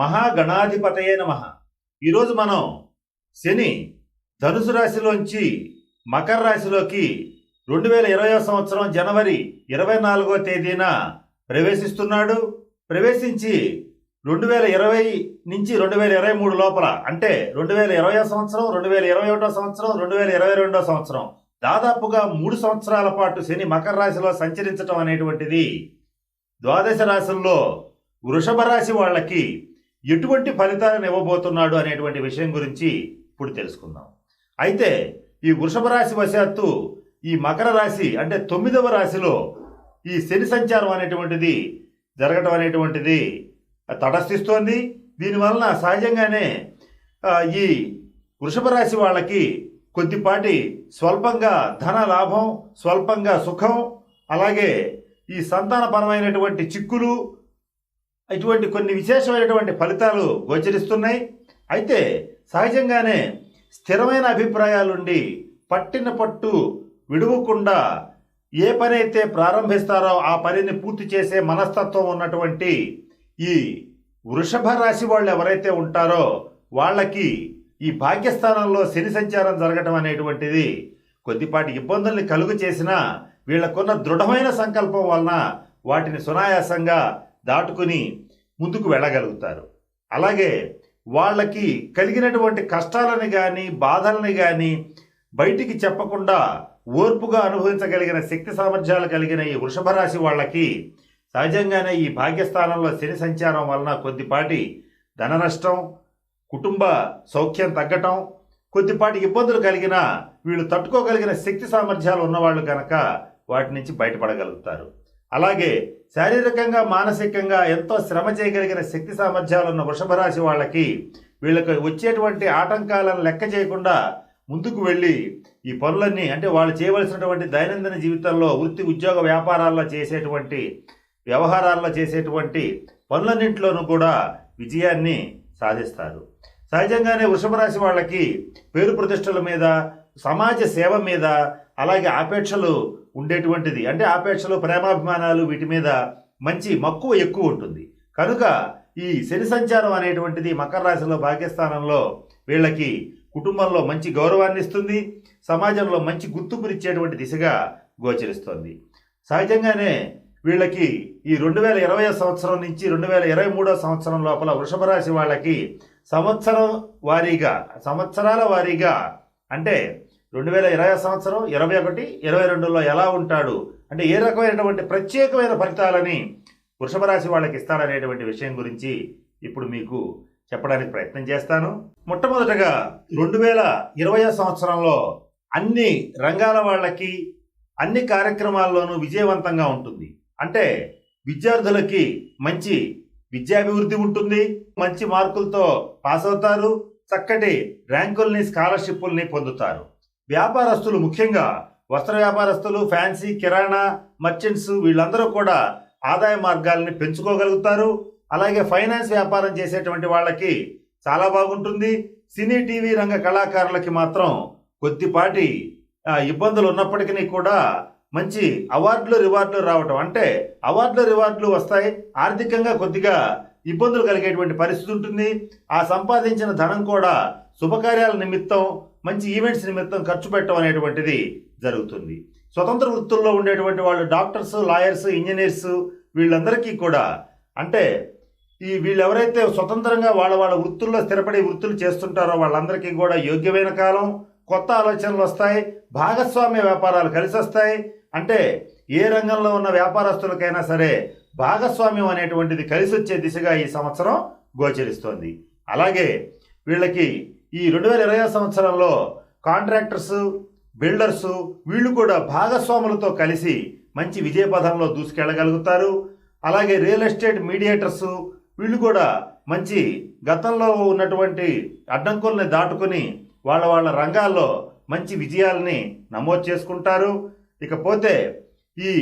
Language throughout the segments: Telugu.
మహాగణాధిపతయే నమ. ఈరోజు మనం శని ధనుసు రాశిలోంచి మకర రాశిలోకి రెండు వేల ఇరవై సంవత్సరం జనవరి ఇరవై నాలుగో తేదీన ప్రవేశిస్తున్నాడు. ప్రవేశించి రెండు వేల ఇరవై నుంచి రెండు వేల ఇరవై మూడు లోపల అంటే రెండు వేల ఇరవై సంవత్సరం రెండు వేల ఇరవై ఒకటో సంవత్సరం రెండు వేల ఇరవై రెండో సంవత్సరం దాదాపుగా మూడు సంవత్సరాల పాటు శని మకర రాశిలో సంచరించడం అనేటువంటిది ద్వాదశ రాశుల్లో వృషభ రాశి వాళ్ళకి ఎటువంటి ఫలితాలను ఇవ్వబోతున్నాడు అనేటువంటి విషయం గురించి ఇప్పుడు తెలుసుకుందాం. అయితే ఈ వృషభ రాశి వశాత్తు ఈ మకర రాశి అంటే తొమ్మిదవ రాశిలో ఈ శని సంచారం అనేటువంటిది జరగటం అనేటువంటిది తటస్థిస్తోంది. దీనివలన సహజంగానే ఈ వృషభ రాశి వాళ్ళకి కొద్దిపాటి స్వల్పంగా ధన లాభం స్వల్పంగా సుఖం అలాగే ఈ సంతానపరమైనటువంటి చిక్కులు ఇటువంటి కొన్ని విశేషమైనటువంటి ఫలితాలు గోచరిస్తున్నాయి. అయితే సహజంగానే స్థిరమైన అభిప్రాయాలుండి పట్టిన పట్టు విడువకుండా ఏ పని అయితే ప్రారంభిస్తారో ఆ పనిని పూర్తి చేసే మనస్తత్వం ఉన్నటువంటి ఈ వృషభ రాశి వాళ్ళు ఎవరైతే ఉంటారో వాళ్ళకి ఈ భాగ్యస్థానంలో శని సంచారం జరగటం అనేటువంటిది కొద్దిపాటి ఇబ్బందుల్ని కలుగు చేసినా వీళ్ళకున్న దృఢమైన సంకల్పం వలన వాటిని సునాయాసంగా దాటుకుని ముందుకు వెళ్ళగలుగుతారు. అలాగే వాళ్ళకి కలిగినటువంటి కష్టాలని కానీ బాధల్ని కానీ బయటికి చెప్పకుండా ఓర్పుగా అనుభవించగలిగిన శక్తి సామర్థ్యాలు కలిగిన ఈ వృషభ రాశి వాళ్ళకి సహజంగానే ఈ భాగ్యస్థానంలో శని సంచారం వలన కొద్దిపాటి ధన నష్టం కుటుంబ సౌఖ్యం తగ్గటం కొద్దిపాటి ఇబ్బందులు కలిగిన వీళ్ళు తట్టుకోగలిగిన శక్తి సామర్థ్యాలు ఉన్నవాళ్ళు కనుక వాటి నుంచి బయటపడగలుగుతారు. అలాగే శారీరకంగా మానసికంగా ఎంతో శ్రమ చేయగలిగిన శక్తి సామర్థ్యాలు ఉన్న వృషభ రాశి వాళ్ళకి వీళ్ళకి వచ్చేటువంటి ఆటంకాలను లెక్క చేయకుండా ముందుకు వెళ్ళి ఈ పనులన్నీ అంటే వాళ్ళు చేయవలసినటువంటి దైనందిన జీవితంలో వృత్తి ఉద్యోగ వ్యాపారాల్లో చేసేటువంటి వ్యవహారాల్లో చేసేటువంటి పనులన్నింటిలోనూ కూడా విజయాన్ని సాధిస్తారు. సహజంగానే వృషభ రాశి వాళ్ళకి పేరు ప్రతిష్టల మీద సమాజ సేవ మీద అలాగే ఆపేక్షలు ఉండేటువంటిది. అంటే ఆపేక్షలు ప్రేమాభిమానాలు వీటి మీద మంచి మక్కువ ఎక్కువ ఉంటుంది. కనుక ఈ శని సంచారం అనేటువంటిది మకర రాశిలో భాగ్యస్థానంలో వీళ్ళకి కుటుంబంలో మంచి గౌరవాన్ని ఇస్తుంది. సమాజంలో మంచి గుర్తింపునిచ్చేటువంటి దిశగా గోచరిస్తుంది. సహజంగానే వీళ్ళకి ఈ రెండు వేల ఇరవై సంవత్సరం నుంచి రెండు వేల ఇరవై మూడో సంవత్సరం లోపల వృషభ రాశి వాళ్ళకి సంవత్సరం వారీగా సంవత్సరాల వారీగా అంటే రెండు వేల ఇరవై సంవత్సరం ఇరవై ఒకటి ఇరవై రెండులో ఎలా ఉంటాడు? అంటే ఏ రకమైనటువంటి ప్రత్యేకమైన ఫలితాలని వృషభ రాశి వాళ్ళకి ఇస్తాడనేటువంటి విషయం గురించి ఇప్పుడు మీకు చెప్పడానికి ప్రయత్నం చేస్తాను. మొట్టమొదటగా రెండు వేల ఇరవై సంవత్సరంలో అన్ని రంగాల వాళ్ళకి అన్ని కార్యక్రమాల్లోనూ విజయవంతంగా ఉంటుంది. అంటే విద్యార్థులకి మంచి విద్యాభివృద్ధి ఉంటుంది. మంచి మార్కులతో పాస్ అవుతారు. చక్కటి ర్యాంకుల్ని స్కాలర్షిప్పుల్ని పొందుతారు. వ్యాపారస్తులు ముఖ్యంగా వస్త్ర వ్యాపారస్తులు ఫ్యాన్సీ కిరాణా మర్చెంట్స్ వీళ్ళందరూ కూడా ఆదాయ మార్గాల్ని పెంచుకోగలుగుతారు. అలాగే ఫైనాన్స్ వ్యాపారం చేసేటువంటి వాళ్ళకి చాలా బాగుంటుంది. సినీ టీవీ రంగ కళాకారులకి మాత్రం కొద్దిపాటి ఇబ్బందులు ఉన్నప్పటికీ కూడా మంచి అవార్డులు రివార్డులు రావటం అంటే అవార్డులు రివార్డులు వస్తాయి. ఆర్థికంగా కొద్దిగా ఇబ్బందులు కలిగేటువంటి పరిస్థితి ఉంటుంది. ఆ సంపాదించిన ధనం కూడా శుభకార్యాల నిమిత్తం మంచి ఈవెంట్స్ నిమిత్తం ఖర్చు పెట్టడం అనేటువంటిది జరుగుతుంది. స్వతంత్ర వృత్తుల్లో ఉండేటువంటి వాళ్ళు డాక్టర్స్ లాయర్స్ ఇంజనీర్స్ వీళ్ళందరికీ కూడా అంటే ఈ వీళ్ళు ఎవరైతే స్వతంత్రంగా వాళ్ళ వాళ్ళ వృత్తుల్లో స్థిరపడి వృత్తులు చేస్తుంటారో వాళ్ళందరికీ కూడా యోగ్యమైన కాలం కొత్త ఆలోచనలు వస్తాయి భాగస్వామ్య వ్యాపారాలు కలిసి వస్తాయి అంటే ఏ రంగంలో ఉన్న వ్యాపారస్తులకైనా సరే భాగస్వామ్యం అనేటువంటిది కలిసి వచ్చే దిశగా ఈ సంవత్సరం గోచరిస్తోంది. అలాగే వీళ్ళకి ఈ రెండు వేల ఇరవై సంవత్సరంలో కాంట్రాక్టర్స్ బిల్డర్స్ వీళ్ళు కూడా భాగస్వాములతో కలిసి మంచి విజయపథంలో దూసుకెళ్ళగలుగుతారు. అలాగే రియల్ ఎస్టేట్ మీడియేటర్స్ వీళ్ళు కూడా మంచి గతంలో ఉన్నటువంటి అడ్డంకుల్ని దాటుకుని వాళ్ళ వాళ్ళ రంగాల్లో మంచి విజయాలని నమోదు చేసుకుంటారు. ఇకపోతే ఈ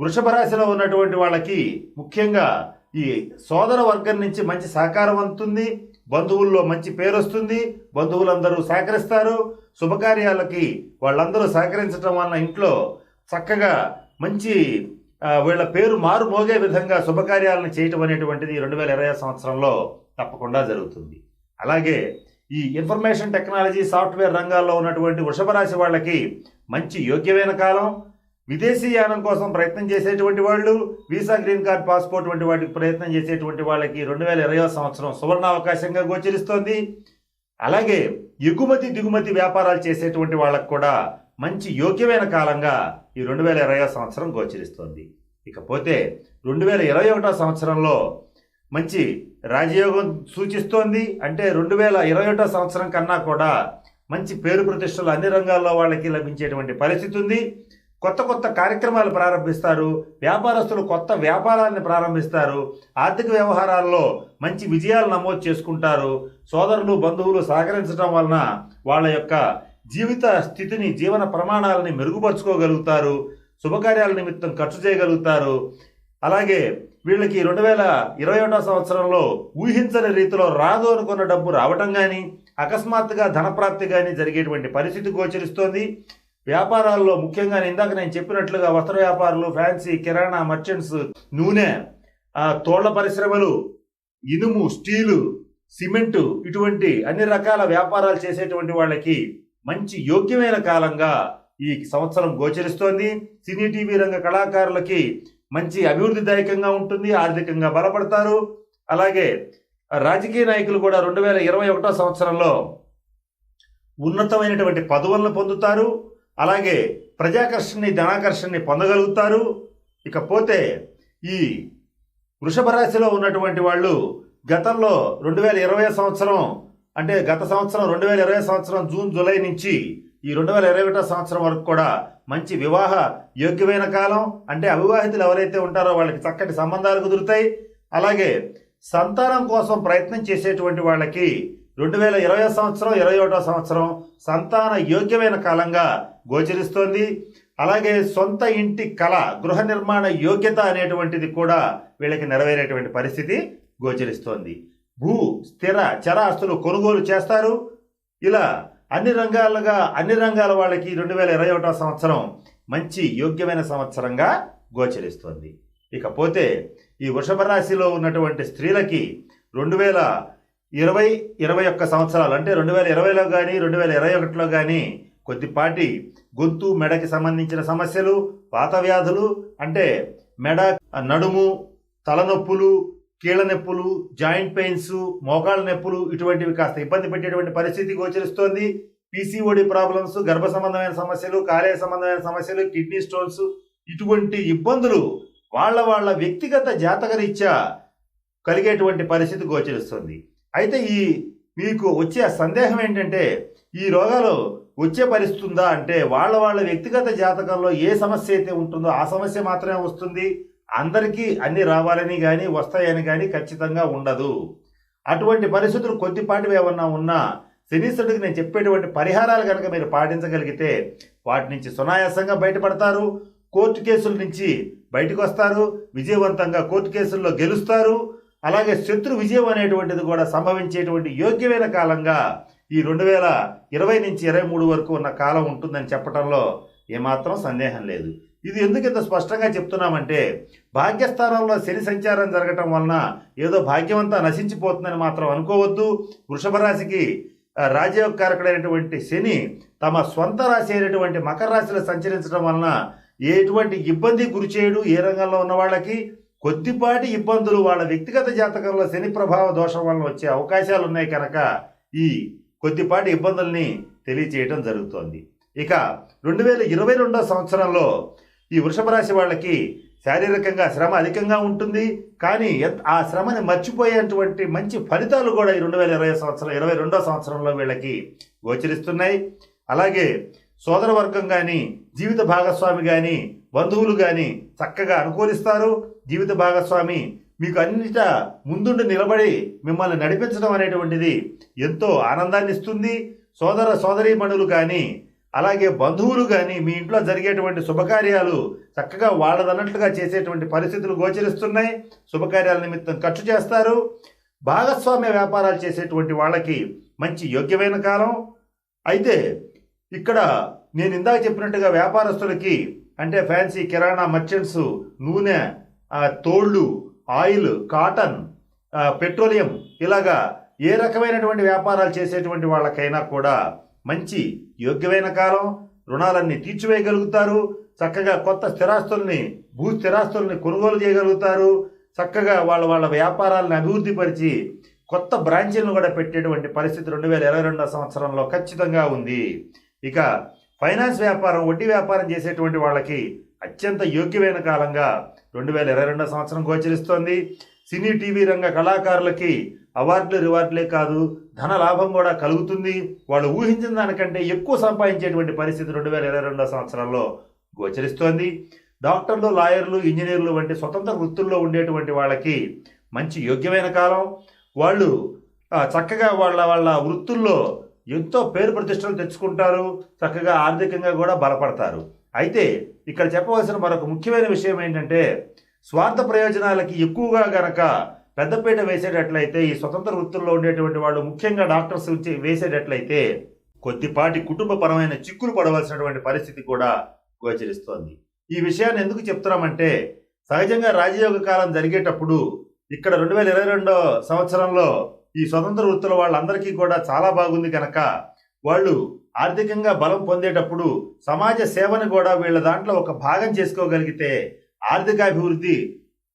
వృషభ రాశిలో ఉన్నటువంటి వాళ్ళకి ముఖ్యంగా ఈ సోదర వర్గం నుంచి మంచి సహకారం అందుతుంది. బంధువుల్లో మంచి పేరు వస్తుంది బంధువులందరూ సహకరిస్తారు. శుభకార్యాలకి వాళ్ళందరూ సహకరించడం వలన ఇంట్లో చక్కగా మంచి వీళ్ళ పేరు మారు మోగే విధంగా శుభకార్యాలను చేయటం అనేటువంటిది రెండు వేల ఇరవై సంవత్సరంలో తప్పకుండా జరుగుతుంది. అలాగే ఈ ఇన్ఫర్మేషన్ టెక్నాలజీ సాఫ్ట్వేర్ రంగాల్లో ఉన్నటువంటి వృషభ రాశి వాళ్ళకి మంచి యోగ్యమైన కాలం విదేశీ యానం కోసం ప్రయత్నం చేసేటువంటి వాళ్ళు వీసా గ్రీన్ కార్డ్ పాస్పోర్ట్ వంటి వాటికి ప్రయత్నం చేసేటువంటి వాళ్ళకి రెండు వేల ఇరవై సంవత్సరం సువర్ణ అవకాశంగా గోచరిస్తోంది. అలాగే ఎగుమతి దిగుమతి వ్యాపారాలు చేసేటువంటి వాళ్ళకు కూడా మంచి యోగ్యమైన కాలంగా ఈ రెండు వేల ఇరవై సంవత్సరం గోచరిస్తోంది. ఇకపోతే రెండు వేల ఇరవై ఒకటో సంవత్సరంలో మంచి రాజయోగం సూచిస్తోంది. అంటే రెండు వేల ఇరవై ఒకటో సంవత్సరం కన్నా కూడా మంచి పేరు ప్రతిష్టలు అన్ని రంగాల్లో వాళ్ళకి లభించేటువంటి పరిస్థితి ఉంది. కొత్త కొత్త కార్యక్రమాలు ప్రారంభిస్తారు. వ్యాపారస్తులు కొత్త వ్యాపారాన్ని ప్రారంభిస్తారు. ఆర్థిక వ్యవహారాల్లో మంచి విజయాలు నమోదు చేసుకుంటారు. సోదరులు బంధువులు సహకరించడం వలన వాళ్ళ యొక్క జీవిత స్థితిని జీవన ప్రమాణాలని మెరుగుపరుచుకోగలుగుతారు. శుభకార్యాల నిమిత్తం ఖర్చు చేయగలుగుతారు. అలాగే వీళ్ళకి రెండు వేల ఇరవై ఒకటో సంవత్సరంలో ఊహించని రీతిలో రాదు అనుకున్న డబ్బు రావటం కానీ అకస్మాత్తుగా ధనప్రాప్తి కానీ జరిగేటువంటి పరిస్థితి గోచరిస్తోంది. వ్యాపారాల్లో ముఖ్యంగా ఇందాక నేను చెప్పినట్లుగా వస్త్ర వ్యాపారులు ఫ్యాన్సీ కిరాణా మర్చెంట్స్ నూనె తోళ్ళ పరిశ్రమలు ఇనుము స్టీలు సిమెంటు ఇటువంటి అన్ని రకాల వ్యాపారాలు చేసేటువంటి వాళ్ళకి మంచి యోగ్యమైన కాలంగా ఈ సంవత్సరం గోచరిస్తోంది. సినీ టీవీ రంగ కళాకారులకి మంచి అభివృద్ధిదాయకంగా ఉంటుంది ఆర్థికంగా బలపడతారు. అలాగే రాజకీయ నాయకులు కూడా రెండు వేల ఇరవై ఒకటో సంవత్సరంలో ఉన్నతమైనటువంటి పదవులను పొందుతారు. అలాగే ప్రజాకర్షణని ధనాకర్షణని పొందగలుగుతారు. ఇకపోతే ఈ వృషభ రాశిలో ఉన్నటువంటి వాళ్ళు గతంలో రెండు వేల ఇరవై సంవత్సరం అంటే గత సంవత్సరం రెండు వేల ఇరవై సంవత్సరం జూన్ జూలై నుంచి ఈ రెండు వేల ఇరవై ఒకటో సంవత్సరం వరకు కూడా మంచి వివాహ యోగ్యమైన కాలం. అంటే అవివాహితులు ఎవరైతే ఉంటారో వాళ్ళకి చక్కటి సంబంధాలు కుదురుతాయి. అలాగే సంతానం కోసం ప్రయత్నం చేసేటువంటి వాళ్ళకి రెండు వేల ఇరవై సంవత్సరం ఇరవై ఒకటో సంవత్సరం సంతాన యోగ్యమైన కాలంగా గోచరిస్తోంది. అలాగే సొంత ఇంటి కళ గృహ నిర్మాణ యోగ్యత అనేటువంటిది కూడా వీళ్ళకి నెరవేరేటువంటి పరిస్థితి గోచరిస్తోంది. భూ స్థిర చర ఆస్తులు కొనుగోలు చేస్తారు. ఇలా అన్ని రంగాలుగా అన్ని రంగాల వాళ్ళకి రెండు వేల ఇరవై ఒకటో సంవత్సరం మంచి యోగ్యమైన సంవత్సరంగా గోచరిస్తోంది. ఇకపోతే ఈ వృషభ రాశిలో ఉన్నటువంటి స్త్రీలకి రెండు వేల ఇరవై ఇరవై ఒక్క సంవత్సరాలు అంటే రెండు వేల ఇరవైలో కానీ రెండు వేల ఇరవై ఒకటిలో కానీ కొద్దిపాటి గొంతు మెడకి సంబంధించిన సమస్యలు వాత వ్యాధులు అంటే మెడ నడుము తలనొప్పులు కీళ్ళ నొప్పులు జాయింట్ పెయిన్స్ మోకాళ్ళ నొప్పులు ఇటువంటివి కాస్త ఇబ్బంది పెట్టేటువంటి పరిస్థితి గోచరిస్తోంది. పీసీఓడి ప్రాబ్లమ్స్ గర్భ సంబంధమైన సమస్యలు కాలేయ సంబంధమైన సమస్యలు కిడ్నీ స్టోన్స్ ఇటువంటి ఇబ్బందులు వాళ్ళ వాళ్ళ వ్యక్తిగత జాతకరీత్యా కలిగేటువంటి పరిస్థితి గోచరిస్తుంది. అయితే ఈ మీకు వచ్చే సందేహం ఏంటంటే ఈ రోగాలు వచ్చే పరిస్థితుందా అంటే వాళ్ళ వాళ్ళ వ్యక్తిగత జాతకంలో ఏ సమస్య అయితే ఉంటుందో ఆ సమస్య మాత్రమే వస్తుంది. అందరికీ అన్ని రావాలని కానీ వస్తాయని కానీ ఖచ్చితంగా ఉండదు. అటువంటి పరిస్థితులు కొద్దిపాటివి ఏమన్నా ఉన్నా శనీశ్వరుడికి నేను చెప్పేటువంటి పరిహారాలు కనుక మీరు పాటించగలిగితే వాటి నుంచి సునాయాసంగా బయటపడతారు. కోర్టు కేసుల నుంచి బయటకు వస్తారు విజయవంతంగా కోర్టు కేసుల్లో గెలుస్తారు. అలాగే శత్రు విజయం అనేటువంటిది కూడా సంభవించేటువంటి యోగ్యమైన కాలంగా ఈ రెండు వేల ఇరవై నుంచి ఇరవై మూడు వరకు ఉన్న కాలం ఉంటుందని చెప్పడంలో ఏమాత్రం సందేహం లేదు. ఇది ఎందుకు ఇంత స్పష్టంగా చెప్తున్నామంటే భాగ్యస్థానంలో శని సంచారం జరగటం వలన ఏదో భాగ్యమంతా నశించిపోతుందని మాత్రం అనుకోవద్దు. వృషభ రాశికి రాజయోగకారకుడైనటువంటి శని తమ స్వంత రాశి అయినటువంటి మకర రాశిలో సంచరించడం వలన ఎటువంటి ఇబ్బంది గురి చేయడు ఏ రంగంలో ఉన్న వాళ్ళకి. కొద్దిపాటి ఇబ్బందులు వాళ్ళ వ్యక్తిగత జాతకంలో శని ప్రభావ దోషం వలన వచ్చే అవకాశాలు ఉన్నాయి కనుక ఈ కొద్దిపాటి ఇబ్బందుల్ని తెలియచేయడం జరుగుతోంది. ఇక రెండు వేల ఇరవై రెండో సంవత్సరంలో ఈ వృషభ రాశి వాళ్ళకి శారీరకంగా శ్రమ అధికంగా ఉంటుంది. కానీ ఆ శ్రమని మర్చిపోయేటువంటి మంచి ఫలితాలు కూడా ఈ రెండు వేల ఇరవై సంవత్సరం ఇరవై రెండో సంవత్సరంలో వీళ్ళకి గోచరిస్తున్నాయి. అలాగే సోదరవర్గం కానీ జీవిత భాగస్వామి కానీ బంధువులు కానీ చక్కగా అనుకూలిస్తారు. జీవిత భాగస్వామి మీకు అన్నిట ముందుండి నిలబడి మిమ్మల్ని నడిపించడం అనేటువంటిది ఎంతో ఆనందాన్ని ఇస్తుంది సోదర సోదరీమణులు కానీ అలాగే బంధువులు కానీ మీ ఇంట్లో జరిగేటువంటి శుభకార్యాలు చక్కగా వాళ్ళదన్నట్లుగా చేసేటువంటి పరిస్థితులు గోచరిస్తున్నాయి. శుభకార్యాల నిమిత్తం ఖర్చు చేస్తారు. భాగస్వామ్య వ్యాపారాలు చేసేటువంటి వాళ్ళకి మంచి యోగ్యమైన కాలం. అయితే ఇక్కడ నేను ఇందాక చెప్పినట్టుగా వ్యాపారస్తులకి అంటే ఫ్యాన్సీ కిరాణా మర్చెంట్స్ నూనె తోళ్ళు ఆయిల్ కాటన్ పెట్రోలియం ఇలాగా ఏ రకమైనటువంటి వ్యాపారాలు చేసేటువంటి వాళ్ళకైనా కూడా మంచి యోగ్యమైన కాలం రుణాలన్నీ తీర్చివేయగలుగుతారు చక్కగా కొత్త స్థిరాస్తుల్ని భూ స్థిరాస్తుల్ని కొనుగోలు చేయగలుగుతారు చక్కగా వాళ్ళ వాళ్ళ వ్యాపారాలను అభివృద్ధి పరిచి కొత్త బ్రాంచీలను కూడా పెట్టేటువంటి పరిస్థితి రెండు వేల ఇరవై రెండో సంవత్సరంలో ఖచ్చితంగా ఉంది. ఇక ఫైనాన్స్ వ్యాపారం వడ్డీ వ్యాపారం చేసేటువంటి వాళ్ళకి అత్యంత యోగ్యమైన కాలంగా రెండు వేల ఇరవై రెండో సంవత్సరం గోచరిస్తోంది. సినీ టీవీ రంగ కళాకారులకి అవార్డులు రివార్డులే కాదు ధన లాభం కూడా కలుగుతుంది. వాళ్ళు ఊహించిన దానికంటే ఎక్కువ సంపాదించేటువంటి పరిస్థితి రెండు వేల ఇరవై రెండో సంవత్సరంలో గోచరిస్తోంది. డాక్టర్లు లాయర్లు ఇంజనీర్లు వంటి స్వతంత్ర వృత్తుల్లో ఉండేటువంటి వాళ్ళకి మంచి యోగ్యమైన కాలం. వాళ్ళు చక్కగా వాళ్ళ వాళ్ళ వృత్తుల్లో ఎంతో పేరు ప్రతిష్టలు తెచ్చుకుంటారు. చక్కగా ఆర్థికంగా కూడా బలపడతారు. అయితే ఇక్కడ చెప్పవలసిన మరొక ముఖ్యమైన విషయం ఏంటంటే స్వార్థ ప్రయోజనాలకి ఎక్కువగా గనక పెద్దపీట వేసేటట్లయితే ఈ స్వతంత్ర వృత్తుల్లో ఉండేటువంటి వాళ్ళు ముఖ్యంగా డాక్టర్స్ వచ్చి వేసేటట్లయితే కొద్దిపాటి కుటుంబపరమైన చిక్కులు పడవలసినటువంటి పరిస్థితి కూడా గోచరిస్తోంది. ఈ విషయాన్ని ఎందుకు చెప్తున్నామంటే సహజంగా రాజయోగ కాలం జరిగేటప్పుడు ఇక్కడ రెండు వేల ఇరవై రెండో సంవత్సరంలో ఈ స్వతంత్ర వృత్తుల వాళ్ళందరికీ కూడా చాలా బాగుంది కనుక వాళ్ళు ఆర్థికంగా బలం పొందేటప్పుడు సమాజ సేవను కూడా వీళ్ళ దాంట్లో ఒక భాగం చేసుకోగలిగితే ఆర్థికాభివృద్ధి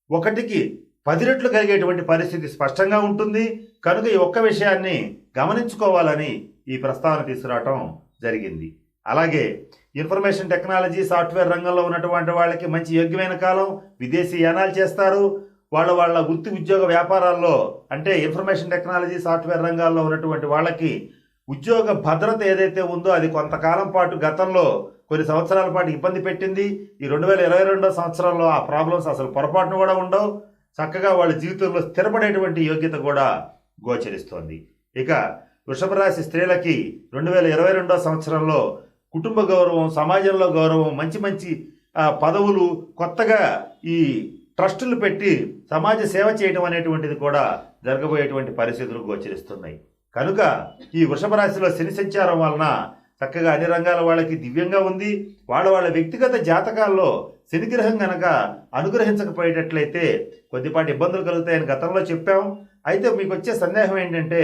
ఒకటికి పది రెట్లు కలిగేటువంటి పరిస్థితి స్పష్టంగా ఉంటుంది. కనుక ఈ ఒక్క విషయాన్ని గమనించుకోవాలని ఈ ప్రస్తావన తీసుకురావటం జరిగింది. అలాగే ఇన్ఫర్మేషన్ టెక్నాలజీ సాఫ్ట్వేర్ రంగంలో ఉన్నటువంటి వాళ్ళకి మంచి యోగ్యమైన కాలం విదేశీ యానాలు చేస్తారు. వాళ్ళ వాళ్ళ వృత్తి ఉద్యోగ వ్యాపారాల్లో అంటే ఇన్ఫర్మేషన్ టెక్నాలజీ సాఫ్ట్వేర్ రంగాల్లో ఉన్నటువంటి వాళ్ళకి ఉద్యోగ భద్రత ఏదైతే ఉందో అది కొంతకాలం పాటు గతంలో కొన్ని సంవత్సరాల పాటు ఇబ్బంది పెట్టింది. ఈ రెండు వేల ఇరవై రెండో సంవత్సరంలో ఆ ప్రాబ్లమ్స్ అసలు పొరపాటున కూడా ఉండవు. చక్కగా వాళ్ళ జీవితంలో స్థిరపడేటువంటి యోగ్యత కూడా గోచరిస్తోంది. ఇక వృషభ రాశి స్త్రీలకి రెండు వేల ఇరవై రెండో సంవత్సరంలో కుటుంబ గౌరవం సమాజంలో గౌరవం మంచి మంచి పదవులు కొత్తగా ఈ ట్రస్టులు పెట్టి సమాజ సేవ చేయడం అనేటువంటిది కూడా జరగబోయేటువంటి పరిస్థితులు గోచరిస్తున్నాయి. కనుక ఈ వృషభ రాశిలో శని సంచారం వలన చక్కగా అన్ని రంగాల వాళ్ళకి దివ్యంగా ఉంది. వాళ్ళ వాళ్ళ వ్యక్తిగత జాతకాల్లో శనిగ్రహం గనక అనుగ్రహించకపోయేటట్లయితే కొద్దిపాటి ఇబ్బందులు కలుగుతాయని గతంలో చెప్పాం. అయితే మీకు వచ్చే సందేహం ఏంటంటే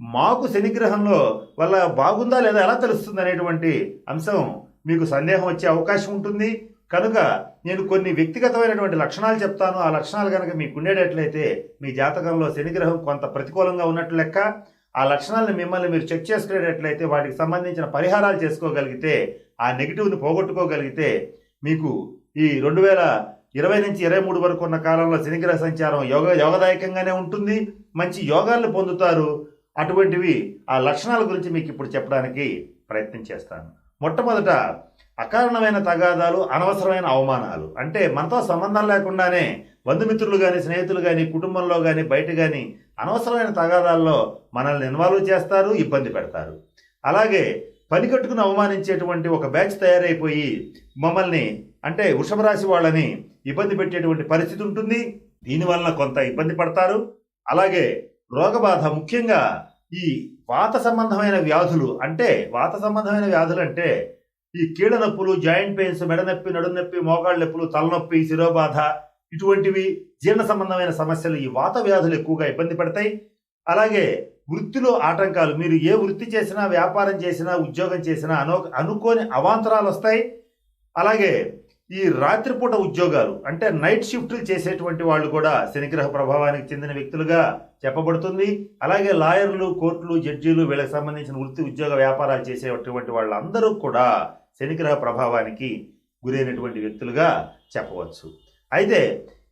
మాకు శనిగ్రహంలో వల్ల బాగుందా లేదా ఎలా తెలుస్తుంది అనేటువంటి అంశం మీకు సందేహం వచ్చే అవకాశం ఉంటుంది. కనుక నేను కొన్ని వ్యక్తిగతమైనటువంటి లక్షణాలు చెప్తాను. ఆ లక్షణాలు కనుక మీకు ఉండేటట్లయితే మీ జాతకంలో శనిగ్రహం కొంత ప్రతికూలంగా ఉన్నట్లు లెక్క. ఆ లక్షణాలను మిమ్మల్ని మీరు చెక్ చేసుకునేటట్లయితే వాటికి సంబంధించిన పరిహారాలు చేసుకోగలిగితే ఆ నెగిటివ్ని పోగొట్టుకోగలిగితే మీకు ఈ రెండు వేల ఇరవై నుంచి ఇరవై మూడు వరకు ఉన్న కాలంలో శనిగ్రహ సంచారం యోగ యోగదాయకంగానే ఉంటుంది. మంచి యోగాలను పొందుతారు. అటువంటివి ఆ లక్షణాల గురించి మీకు ఇప్పుడు చెప్పడానికి ప్రయత్నం చేస్తాను. మొట్టమొదట అకారణమైన తగాదాలు అనవసరమైన అవమానాలు అంటే మనతో సంబంధం లేకుండానే బంధుమిత్రులు కానీ స్నేహితులు కానీ కుటుంబంలో కానీ బయట కానీ అనవసరమైన తగాదాల్లో మనల్ని ఇన్వాల్వ్ చేస్తారు ఇబ్బంది పెడతారు. అలాగే పని కట్టుకుని అవమానించేటువంటి ఒక బ్యాచ్ తయారైపోయి మమ్మల్ని అంటే వృషభ రాశి వాళ్ళని ఇబ్బంది పెట్టేటువంటి పరిస్థితి ఉంటుంది. దీనివలన కొంత ఇబ్బంది పడతారు. అలాగే రోగబాధ ముఖ్యంగా ఈ వాత సంబంధమైన వ్యాధులు అంటే వాత సంబంధమైన వ్యాధులు అంటే ఈ కీళ్ళ నొప్పులు జాయింట్ పెయిన్స్ మెడ నొప్పి నడునొప్పి మోకాళ్ళ నొప్పులు తలనొప్పి శిరోబాధ ఇటువంటివి జీర్ణ సంబంధమైన సమస్యలు ఈ వాత వ్యాధులు ఎక్కువగా ఇబ్బంది పడతాయి. అలాగే వృత్తిలో ఆటంకాలు మీరు ఏ వృత్తి చేసినా వ్యాపారం చేసినా ఉద్యోగం చేసినా అనో అనుకోని అవాంతరాలు వస్తాయి. అలాగే ఈ రాత్రిపూట ఉద్యోగాలు అంటే నైట్ షిఫ్ట్లు చేసేటువంటి వాళ్ళు కూడా శనిగ్రహ ప్రభావానికి చెందిన వ్యక్తులుగా చెప్పబడుతుంది. అలాగే లాయర్లు కోర్టులు జడ్జీలు వీళ్ళకి సంబంధించిన వృత్తి ఉద్యోగ వ్యాపారాలు చేసేటువంటి వాళ్ళందరూ కూడా శనిగ్రహ ప్రభావానికి గురైనటువంటి వ్యక్తులుగా చెప్పవచ్చు. అయితే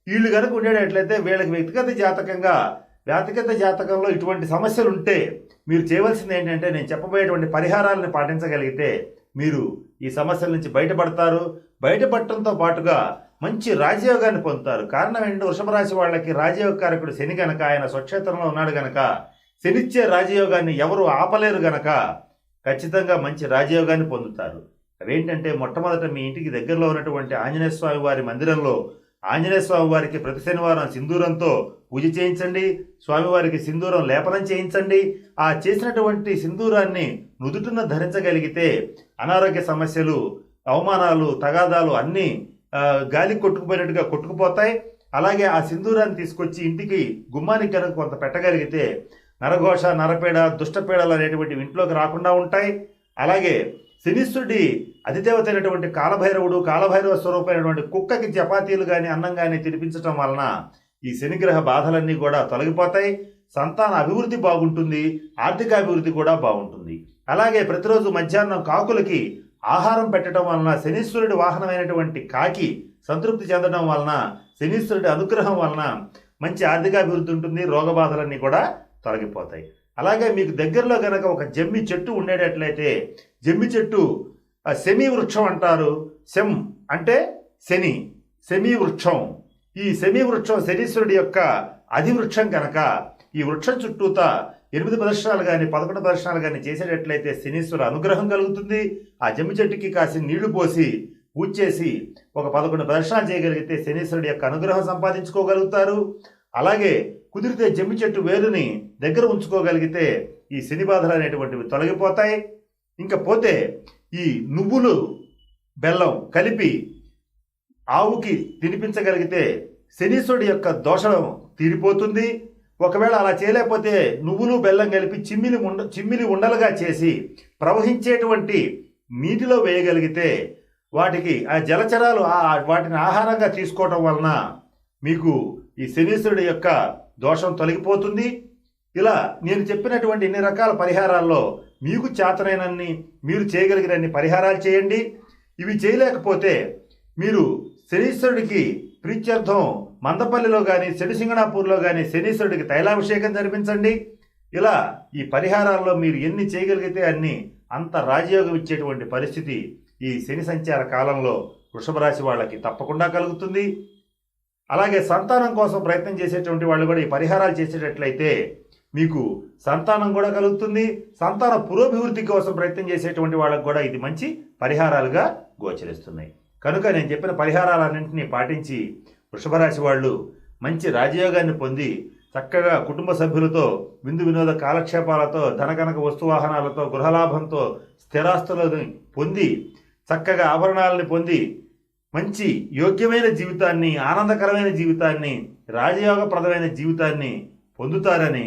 వీళ్ళు కనుక ఉండేటట్లయితే వీళ్ళకి వ్యక్తిగత జాతకంగా వ్యక్తిగత జాతకంలో ఇటువంటి సమస్యలు ఉంటే మీరు చేయవలసింది ఏంటంటే నేను చెప్పబోయేటువంటి పరిహారాలను పాటించగలిగితే మీరు ఈ సమస్యల నుంచి బయటపడతారు. బయటపడటంతో పాటుగా మంచి రాజయోగాన్ని పొందుతారు. కారణం ఏంటంటే వృషభ రాశి వాళ్ళకి రాజయోగ కారకుడు శని గనక ఆయన స్వక్షేత్రంలో ఉన్నాడు గనక శనిచ్చే రాజయోగాన్ని ఎవరు ఆపలేరు గనక ఖచ్చితంగా మంచి రాజయోగాన్ని పొందుతారు. అవేంటంటే మొట్టమొదట మీ ఇంటికి దగ్గరలో ఉన్నటువంటి ఆంజనేయ స్వామి వారి మందిరంలో ఆంజనేయ స్వామి వారికి ప్రతి శనివారం సింధూరంతో పూజ చేయించండి. స్వామివారికి సింధూరం లేపనం చేయించండి. ఆ చేసినటువంటి సింధూరాన్ని నుదుటిన ధరించగలిగితే అనారోగ్య సమస్యలు అవమానాలు తగాదాలు అన్నీ గాలి కొట్టుకుపోయినట్టుగా కొట్టుకుపోతాయి. అలాగే ఆ సింధూరాన్ని తీసుకొచ్చి ఇంటికి గుమ్మానికి కనుక కొంత పెట్టగలిగితే నరఘోష నరపేడ దుష్టపేడలు అనేటువంటివి ఇంట్లోకి రాకుండా ఉంటాయి. అలాగే శనీశ్వరుడి అధిదేవత అయినటువంటి కాలభైరవుడు కాలభైరవ స్వరూపమైనటువంటి కుక్కకి చపాతీలు కానీ అన్నం కానీ తినిపించటం వలన ఈ శనిగ్రహ బాధలన్నీ కూడా తొలగిపోతాయి. సంతాన అభివృద్ధి బాగుంటుంది. ఆర్థిక అభివృద్ధి కూడా బాగుంటుంది. అలాగే ప్రతిరోజు మధ్యాహ్నం కాకులకి ఆహారం పెట్టడం వలన శనీశ్వరుడి వాహనమైనటువంటి కాకి సంతృప్తి చెందడం వలన శనీశ్వరుడి అనుగ్రహం వలన మంచి ఆర్థిక అభివృద్ధి ఉంటుంది. రోగ బాధలన్నీ కూడా తొలగిపోతాయి. అలాగే మీకు దగ్గరలో గనక ఒక జమ్మి చెట్టు ఉండేటట్లయితే జమ్మి చెట్టు సెమీ శమి వృక్షం అంటారు. శం అంటే శని శమి వృక్షం. ఈ శమి వృక్షం శనీశ్వరుడి యొక్క అధి వృక్షం కనుక ఈ వృక్షం చుట్టూత ఎనిమిది ప్రదర్శనాలు కానీ పదకొండు ప్రదర్శనాలు కానీ చేసేటట్లయితే శనీశ్వర అనుగ్రహం కలుగుతుంది. ఆ జమ్మి చెట్టుకి కాసి నీళ్ళు పోసి పూజ చేసి ఒక పదకొండు ప్రదర్శనాలు చేయగలిగితే శనీశ్వరుడి యొక్క అనుగ్రహం సంపాదించుకోగలుగుతారు. అలాగే కుదిరితే జమ్మి చెట్టు వేరుని దగ్గర ఉంచుకోగలిగితే ఈ శని బాధలు అనేటువంటివి తొలగిపోతాయి. ఇంకా పోతే ఈ నువ్వులు బెల్లం కలిపి ఆవుకి తినిపించగలిగితే శనీశ్వరుడి యొక్క దోషం తీరిపోతుంది. ఒకవేళ అలా చేయలేకపోతే నువ్వులు బెల్లం కలిపి చిమ్మిలి ఉండ చిమ్మిలి ఉండలుగా చేసి ప్రవహించేటువంటి నీటిలో వేయగలిగితే వాటికి ఆ జలచరాలు వాటిని ఆహారంగా తీసుకోవటం వలన మీకు ఈ శనీశ్వరుడి యొక్క దోషం తొలగిపోతుంది. ఇలా నేను చెప్పినటువంటి ఎన్ని రకాల పరిహారాల్లో మీకు చేతనైనన్ని మీరు చేయగలిగినన్ని పరిహారాలు చేయండి. ఇవి చేయలేకపోతే మీరు శనీశ్వరుడికి ప్రీత్యర్థం మందపల్లిలో కానీ శనిసింగణాపూర్లో కానీ శనీశ్వరుడికి తైలాభిషేకం జరిపించండి. ఇలా ఈ పరిహారాల్లో మీరు ఎన్ని చేయగలిగితే అన్ని అంత రాజయోగం ఇచ్చేటువంటి పరిస్థితి ఈ శని సంచార కాలంలో వృషభ రాశి వాళ్ళకి తప్పకుండా కలుగుతుంది. అలాగే సంతానం కోసం ప్రయత్నం చేసేటువంటి వాళ్ళు కూడా ఈ పరిహారాలు చేసేటట్లయితే మీకు సంతానం కూడా కలుగుతుంది. సంతాన పురోభివృద్ధి కోసం ప్రయత్నం చేసేటువంటి వాళ్ళకు కూడా ఇది మంచి పరిహారాలుగా గోచరిస్తున్నాయి కనుక నేను చెప్పిన పరిహారాలన్నింటినీ పాటించి వృషభరాశి వాళ్ళు మంచి రాజయోగాన్ని పొంది చక్కగా కుటుంబ సభ్యులతో విందు వినోద కాలక్షేపాలతో ధనకనక వస్తువాహనాలతో గృహలాభంతో స్థిరాస్తులను పొంది చక్కగా ఆభరణాలని పొంది మంచి యోగ్యమైన జీవితాన్ని ఆనందకరమైన జీవితాన్ని రాజయోగప్రదమైన జీవితాన్ని పొందుతారని